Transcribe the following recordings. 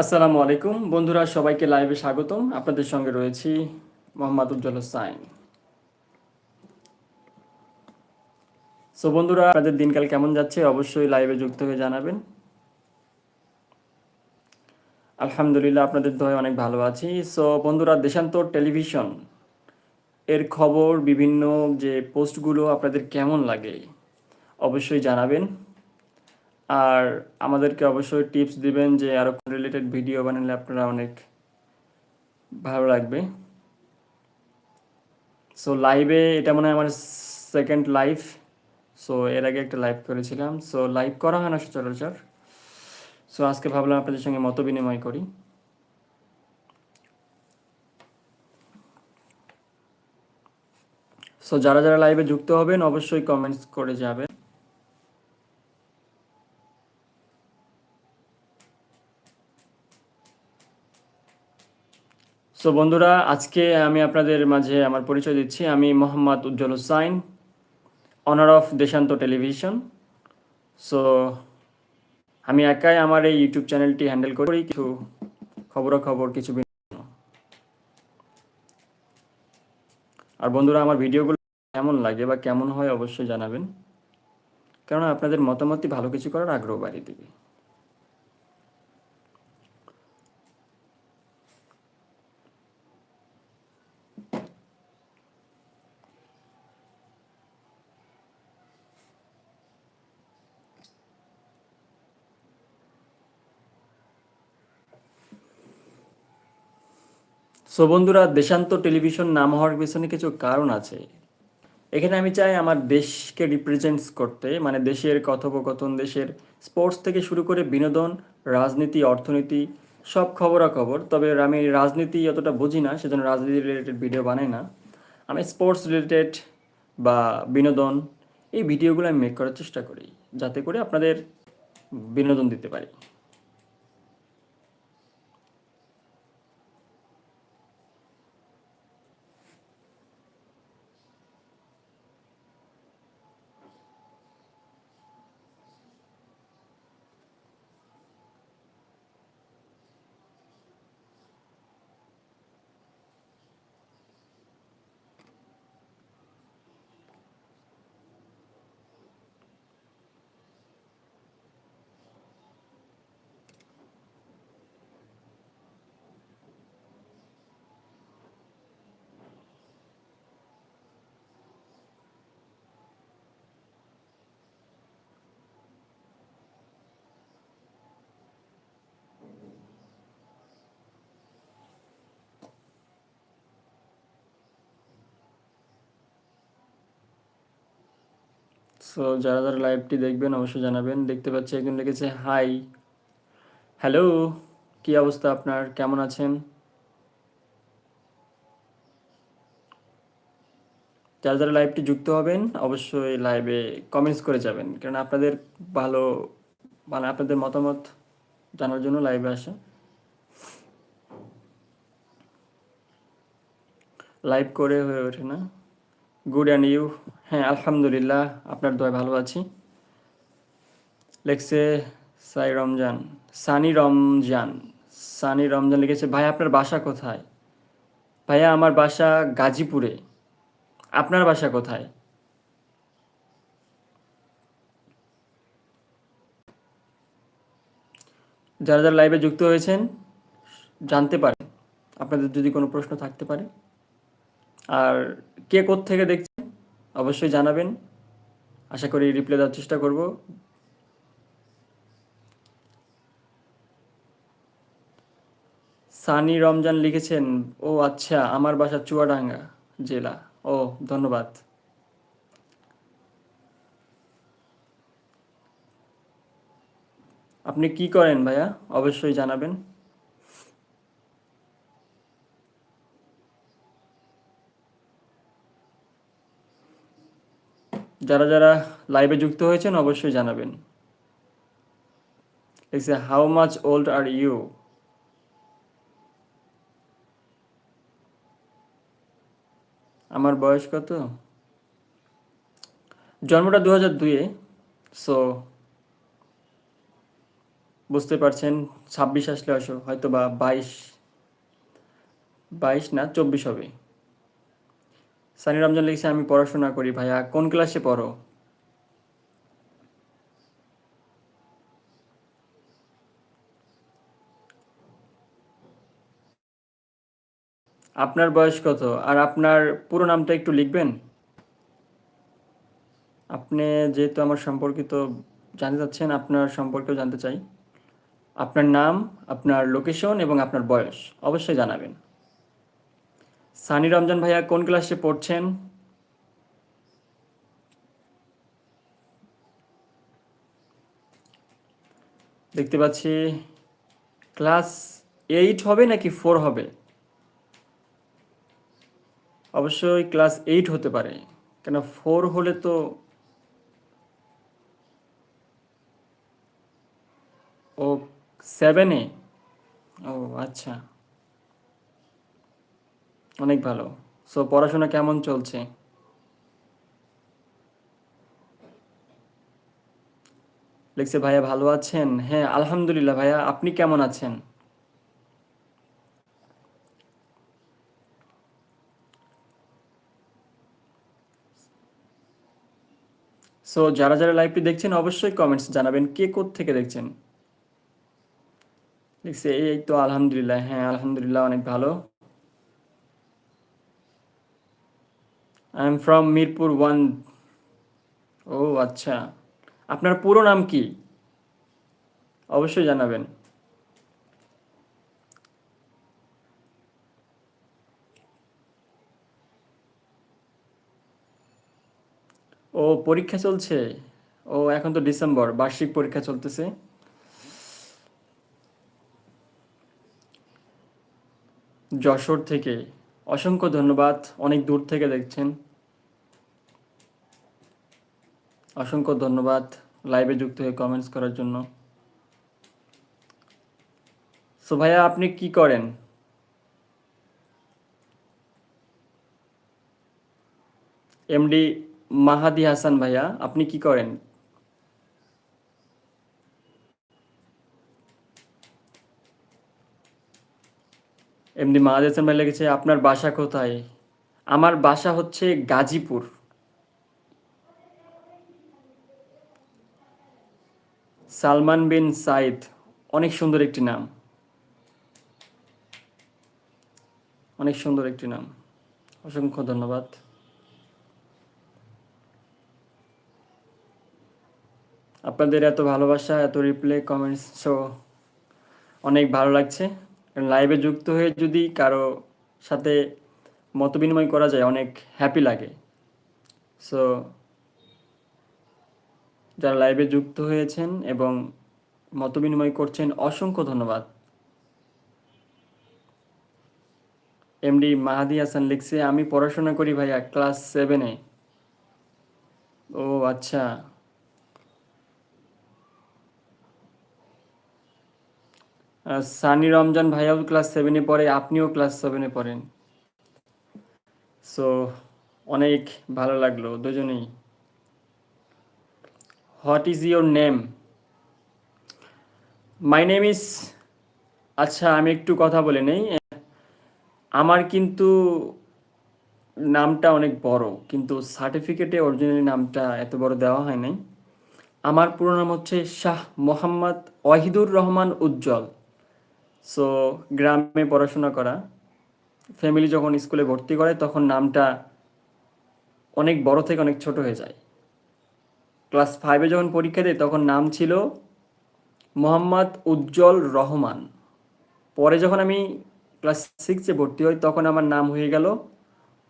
আসসালামু আলাইকুম। বন্ধুরা, সবাইকে লাইভে স্বাগতম। আপনাদের সঙ্গে রয়েছি মোহাম্মদ উজ্জ্বল হোসাইন। সো বন্ধুরা, আপনাদের দিনকাল কেমন যাচ্ছে? অবশ্যই লাইভে যুক্ত হয়ে জানাবেন। আলহামদুলিল্লাহ, আপনাদের দয়ে অনেক ভালো আছি। সো বন্ধুরা, দেশান্তর টেলিভিশন এর খবর, বিভিন্ন যে পোস্টগুলো, আপনাদের কেমন লাগে? অবশ্যই জানাবেন। আর আমাদেরকে অবশ্যই টিপস দিবেন যে আরও রিলেটেড ভিডিও বানালে আপনারা অনেক ভালো লাগবে। সো লাইভে এটা মনে হয় আমার সেকেন্ড লাইভ সো এর আগে একটা লাইভ করেছিলাম। সো লাইভ করা হয় না সচরাচর। সো আজকে ভাবলাম আপনাদের সঙ্গে মত বিনিময় করি। সো যারা যারা লাইভে যুক্ত হবেন, অবশ্যই কমেন্টস করে যাবেন। সো বন্ধুরা, আজকে আমি আপনাদের মাঝে আমার পরিচয় দিচ্ছি। আমি Mohammad Ujjwal Hossain owner of Deshanta television. So আমি একাই আমার এই ইউটিউব চ্যানেলটি হ্যান্ডেল করি। কিছু খবরাখবর, কিছু আর বন্ধুরা, আমার ভিডিওগুলো কেমন লাগে বা কেমন হয় অবশ্যই জানাবেন। কেননা আপনাদের মতামতই ভালো কিছু করার আগ্রহ বাড়িয়ে দেবে। সো বন্ধুরা, দেশান্ত টেলিভিশন নাম হওয়ার পেছনে কিছু কারণ আছে। এখানে আমি চাই আমার দেশকে রিপ্রেজেন্টস করতে মানে দেশের কথোপকথন, দেশের স্পোর্টস থেকে শুরু করে বিনোদন, রাজনীতি, অর্থনীতি, সব খবরাখবর। তবে আমি রাজনীতি অতটা বুঝি না, সেজন্য রাজনীতি রিলেটেড ভিডিও বানাই না। আমি স্পোর্টস রিলেটেড বা বিনোদন, এই ভিডিওগুলো আমি মেক করার চেষ্টা করি, যাতে করে আপনাদের বিনোদন দিতে পারি। সো যারা যারা লাইভটি দেখবেন, অবশ্যই জানাবেন। দেখতে পাচ্ছি একজন লিখেছে হাই হ্যালো কি অবস্থা আপনার? কেমন আছেন? যারা যারা লাইভটি যুক্ত হবেন, অবশ্যই লাইভে কমেন্টস করে যাবেন। কারণ আপনাদের ভালো মানে আপনাদের মতামত জানার জন্য লাইভে আসা। লাইভ করে হয়ে ওঠে না। গুড অ্যান্ড ইউ হ্যাঁ আলহামদুলিল্লাহ, আপনার দয় ভালো আছি। লেখছে সাই রমজান, সানি রমজান সানি রমজান লিখেছে, ভাই, আপনার বাসা কোথায়? ভাইয়া, আমার বাসা গাজীপুরে। আপনার বাসা কোথায়? যারা যারা লাইভে যুক্ত হয়েছেন, জানতে পারেন। আপনাদের যদি কোনো প্রশ্ন থাকতে পারে। আর কে থেকে দেখছেন অবশ্যই জানাবেন। আশা করি রিপ্লাই দেওয়ার চেষ্টা করব। সানি রমজান লিখেছেন, ও আচ্ছা আমার বাসা চুয়াডাঙ্গা জেলা। ও, ধন্যবাদ। আপনি কি করেন ভাইয়া? অবশ্যই জানাবেন। যারা যারা লাইভে যুক্ত হয়েছেন অবশ্যই জানাবেন। লিখছে how much old are you আমার বয়স কত? জন্মটা দু হাজার দুইয়ে সো বুঝতে পারছেন, ছাব্বিশ আসলে আসো হয়তো বা বাইশ বাইশ না, চব্বিশ হবে। সানি রমজান লিখছে, আমি পড়াশোনা করি ভাইয়া, কোন ক্লাসে পড়ো? আপনার বয়স কত? আর আপনার পুরো নামটা একটু লিখবেন? আপনি যেহেতু আমার সম্পর্কিত জানতে চাচ্ছেন, আপনার সম্পর্কেও জানতে চাই। আপনার নাম, আপনার লোকেশন এবং আপনার বয়স, অবশ্যই জানাবেন। সানি রমজান ভাইয়া কোন ক্লাসে পড়ছেন? দেখতে পাচ্ছি, ক্লাস এইট হবে নাকি ফোর হবে? অবশ্যই ক্লাস এইট হতে পারে, কেন ফোর হলে তো ও সেভেনে? ও আচ্ছা। অনেক ভালো। সো পড়াশোনা কেমন চলছে? লিখছে, ভাইয়া ভালো আছেন? হ্যাঁ আলহামদুলিল্লাহ ভাইয়া, আপনি কেমন আছেন? সো যারা যারা লাইভটি দেখছেন, অবশ্যই কমেন্টস জানাবেন, কে থেকে দেখছেন? লিখছে, এই তো আলহামদুলিল্লাহ হ্যাঁ আলহামদুলিল্লাহ, অনেক ভালো। I am from Mirpur one ও আচ্ছা। আপনার পুরো নাম কি? অবশ্যই জানাবেন। ও, পরীক্ষা চলছে। ও, এখন তো ডিসেম্বর, বার্ষিক পরীক্ষা চলতেছে। যশোর থেকে। অসংখ্য ধন্যবাদ, অনেক দূর থেকে দেখছেন। অসংখ্য ধন্যবাদ লাইভে যুক্ত হয়ে কমেন্টস করার জন্য। সো ভাইয়া, আপনি কি করেন? এমডি মাহাদি হাসান ভাইয়া, আপনি কি করেন? এমনি মাহাদি হাসান ভাই লেগেছে আপনার বাসা কোথায়? আমার বাসা হচ্ছে গাজীপুর। সালমান বিন সাইদ, অনেক সুন্দর একটি নাম। অনেক সুন্দর একটি নাম। অসংখ্য ধন্যবাদ। আপনাদের এত ভালোবাসা, এত রিপ্লে কমেন্টস সো অনেক ভালো লাগছে। লাইভে যুক্ত হয়ে যদি কারও সাথে মতবিনিময় করা যায়, অনেক হ্যাপি লাগে। সো যারা লাইভে যুক্ত হয়েছেন এবং মতবিনিময় করছেন, অসংখ্য ধন্যবাদ। এমডি মাহাদি হাসান লিখছে, আমি পড়াশোনা করি ভাইয়া ক্লাস সেভেনে ও আচ্ছা। সানি রমজান ভাইয়াও ক্লাস সেভেনে পড়ে, আপনিও ক্লাস সেভেনে পড়েন। সো অনেক ভালো লাগল দুজনেই। What is your name my name is আচ্ছা আমি একটু কথা বলে নেই। আমার কিন্তু নামটা অনেক বড়, কিন্তু সার্টিফিকেটে অরিজিনালি নামটা এত বড় দেওয়া হয় নাই। আমার পুরো নাম হচ্ছে শাহ মোহাম্মদ ওয়াহিদুর রহমান উজ্জ্বল। সো গ্রামে পড়াশোনা করা। ফ্যামিলি যখন স্কুলে ভর্তি করে, তখন নামটা অনেক বড় থেকে অনেক ছোট হয়ে যায়। ক্লাস ফাইভে যখন পরীক্ষা দেয়, তখন নাম ছিল মোহাম্মদ উজ্জ্বল রহমান। পরে যখন আমি ক্লাস সিক্সে ভর্তি হই, তখন আমার নাম হয়ে গেল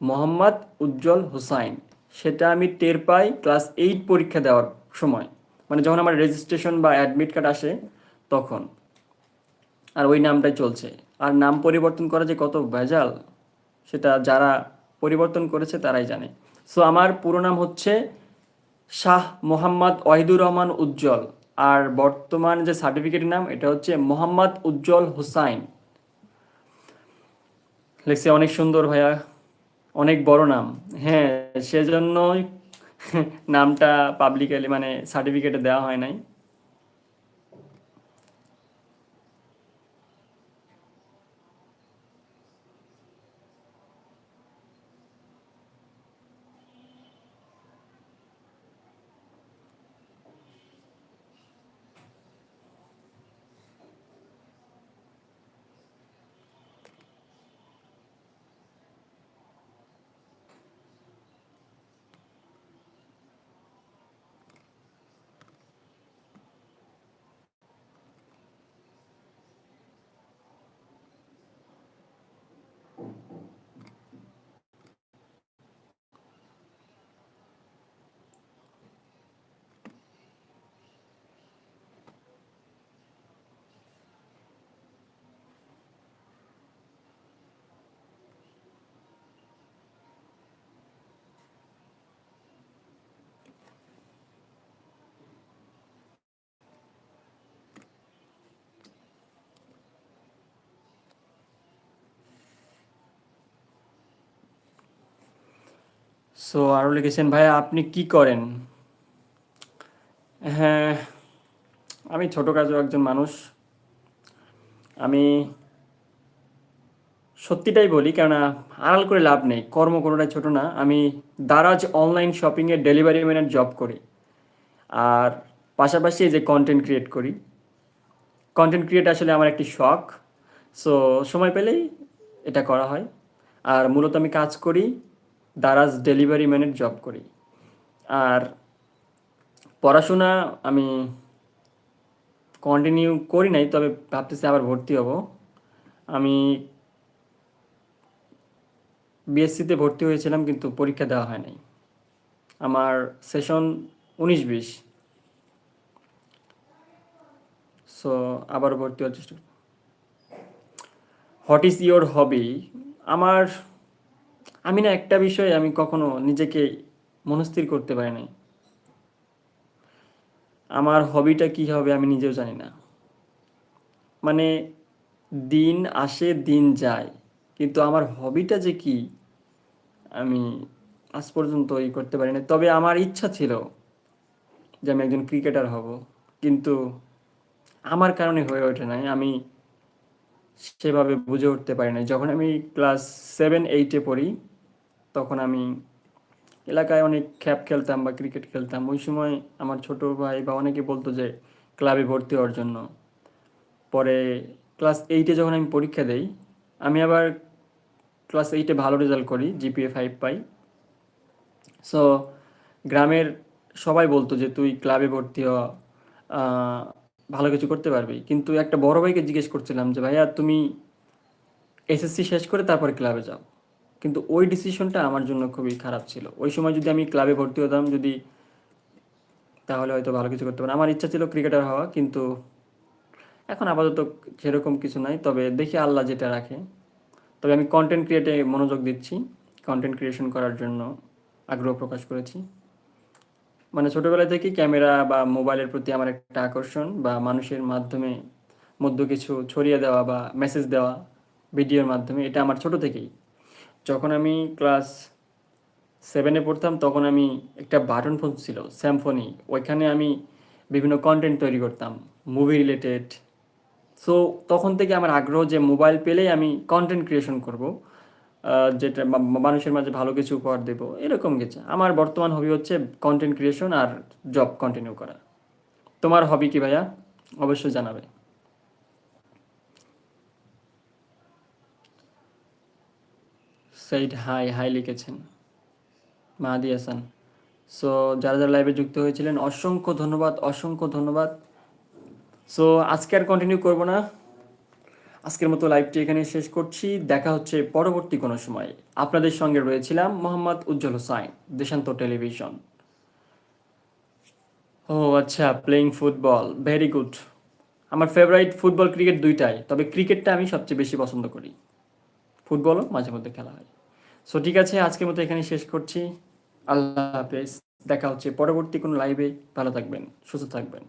মোহাম্মদ উজ্জ্বল হুসাইন। সেটা আমি টের পাই ক্লাস এইট পরীক্ষা দেওয়ার সময়। মানে যখন আমার রেজিস্ট্রেশন বা অ্যাডমিট কার্ড আসে, তখন। আর ওই নামটাই চলছে। আর নাম পরিবর্তন করা যে কত ভেজাল, সেটা যারা পরিবর্তন করেছে তারাই জানে। সো আমার পুরো নাম হচ্ছে শাহ মোহাম্মদ ওয়াহিদুর রহমান উজ্জ্বল। আর বর্তমান যে সার্টিফিকেটের নাম, এটা হচ্ছে মোহাম্মদ উজ্জ্বল হুসাইন। লেখছে, অনেক সুন্দর ভাইয়া, অনেক বড় নাম। হ্যাঁ সেজন্যই নামটা পাবলিকালি মানে সার্টিফিকেটে দেওয়া হয় নাই। সো আরও লিখেছেন, ভাইয়া, আপনি কি করেন? হ্যাঁ আমি ছোটোখাটো একজন মানুষ। আমি সত্যিটাই বলি, কেননা আড়াল করে লাভ নেই, কর্ম কোনোটাই ছোটো না। আমি দারাজ অনলাইন শপিংয়ের ডেলিভারি ম্যানের জব করি। আর পাশাপাশি যে কন্টেন্ট ক্রিয়েট করি। কন্টেন্ট ক্রিয়েট আসলে আমার একটি শখ। সো সময় পেলেই এটা করা হয়। আর মূলত আমি কাজ করি। দারাজ ডেলিভারি ম্যানের জব করি। আর পড়াশোনা আমি কন্টিনিউ করি নাই, তবে ভাবতেছি আবার ভর্তি হব। আমি বিএসসিতে ভর্তি হয়েছিলাম, কিন্তু পরীক্ষা দেওয়া হয় নাই। আমার সেশন উনিশ বিশ। সো আবার ভর্তি হওয়ার চেষ্টা হোয়াট ইজ ইয়োর হবি আমার আমি না একটা বিষয়ে আমি কখনো নিজেকে মনস্থির করতে পারি নাই। আমার হবিটা কি হবে আমি নিজেও জানি না। মানে দিন আসে, দিন যায়, কিন্তু আমার হবিটা যে কি আমি আজ পর্যন্ত ই করতে পারি না তবে আমার ইচ্ছা ছিল যে আমি একজন ক্রিকেটার হব, কিন্তু আমার কারণে হয়ে ওঠে নাই। আমি সেভাবে বুঝে উঠতে পারি না যখন আমি ক্লাস সেভেন, এইটে পড়ি তখন আমি এলাকায় অনেক খ্যাপ খেলতাম বা ক্রিকেট খেলতাম। ওই সময় আমার ছোট ভাই বা অনেকে বলতো যে, ক্লাবে ভর্তি হওয়ার জন্য। পরে ক্লাস এইটে যখন আমি পরীক্ষা দেই, আমি আবার ক্লাস এইটে ভালো রেজাল্ট করি জিপিএ ফাইভ পাই। সো গ্রামের সবাই বলতো যে, তুই ক্লাবে ভর্তি হ ভালো কিছু করতে পারবি। কিন্তু একটা বড় ভাইকে জিজ্ঞেস করছিলাম যে, ভাইয়া, তুমি এসএসসি শেষ করে তারপরে ক্লাবে যাও। কিন্তু ওই ডিসিশনটা আমার জন্য খুবই খারাপ ছিল। ওই সময় যদি আমি ক্লাবে ভর্তি হতাম, যদি তাহলে হয়তো ভালো কিছু করতে পারতাম। আমার ইচ্ছা ছিল ক্রিকেটার হওয়া, কিন্তু এখন আপাতত সেরকম কিছু নাই। তবে দেখি আল্লাহ যেটা রাখে। তবে আমি কন্টেন্ট ক্রিয়েটে মনোযোগ দিচ্ছি। কন্টেন্ট ক্রিয়েশন করার জন্য আগ্রহ প্রকাশ করেছি। মানে ছোটোবেলা থেকেই ক্যামেরা বা মোবাইলের প্রতি আমার একটা আকর্ষণ বা মানুষের মাধ্যমে মধ্য কিছু ছড়িয়ে দেওয়া বা মেসেজ দেওয়া ভিডিওর মাধ্যমে, এটা আমার ছোট থেকেই। যখন আমি ক্লাস সেভেনে পড়তাম, তখন আমি একটা বাটন ফোন ছিল স্যামফোনি ওইখানে আমি বিভিন্ন কন্টেন্ট তৈরি করতাম মুভি রিলেটেড সো তখন থেকে আমার আগ্রহ যে মোবাইল পেলেই আমি কন্টেন্ট ক্রিয়েশন করব যেটা মানুষের মাঝে ভালো কিছু উপহার দেব, এরকম কিছু। আমার বর্তমান হবি হচ্ছে কন্টেন্ট ক্রিয়েশন আর জব কন্টিনিউ করা। তোমার হবি কি ভাইয়া? অবশ্যই জানাবে। সেইড হাই হাই লিখেছেন। মাহাদি হাসান। সো যারা যারা লাইভে যুক্ত হয়েছিলেন, অসংখ্য ধন্যবাদ অসংখ্য ধন্যবাদ। সো আজকে আর কন্টিনিউ করব না। আজকের মতো লাইভটি এখানে শেষ করছি। দেখা হচ্ছে পরবর্তী কোনো সময়। আপনাদের সঙ্গে রয়েছিলাম মোহাম্মদ উজ্জ্বল হোসাইন, দেশান্ত টেলিভিশন। ও আচ্ছা প্লেইং ফুটবল ভেরি গুড আমার ফেভারিট ফুটবল ক্রিকেট দুইটাই, তবে ক্রিকেটটা আমি সবচেয়ে বেশি পছন্দ করি। ফুটবলও মাঝে মধ্যে খেলা হয়। সো ঠিক আছে, আজকের মতো এখানে শেষ করছি। আল্লাহ হাফেজ। দেখা হচ্ছে পরবর্তী কোনো লাইভে ভালো থাকবেন, সুস্থ থাকবেন।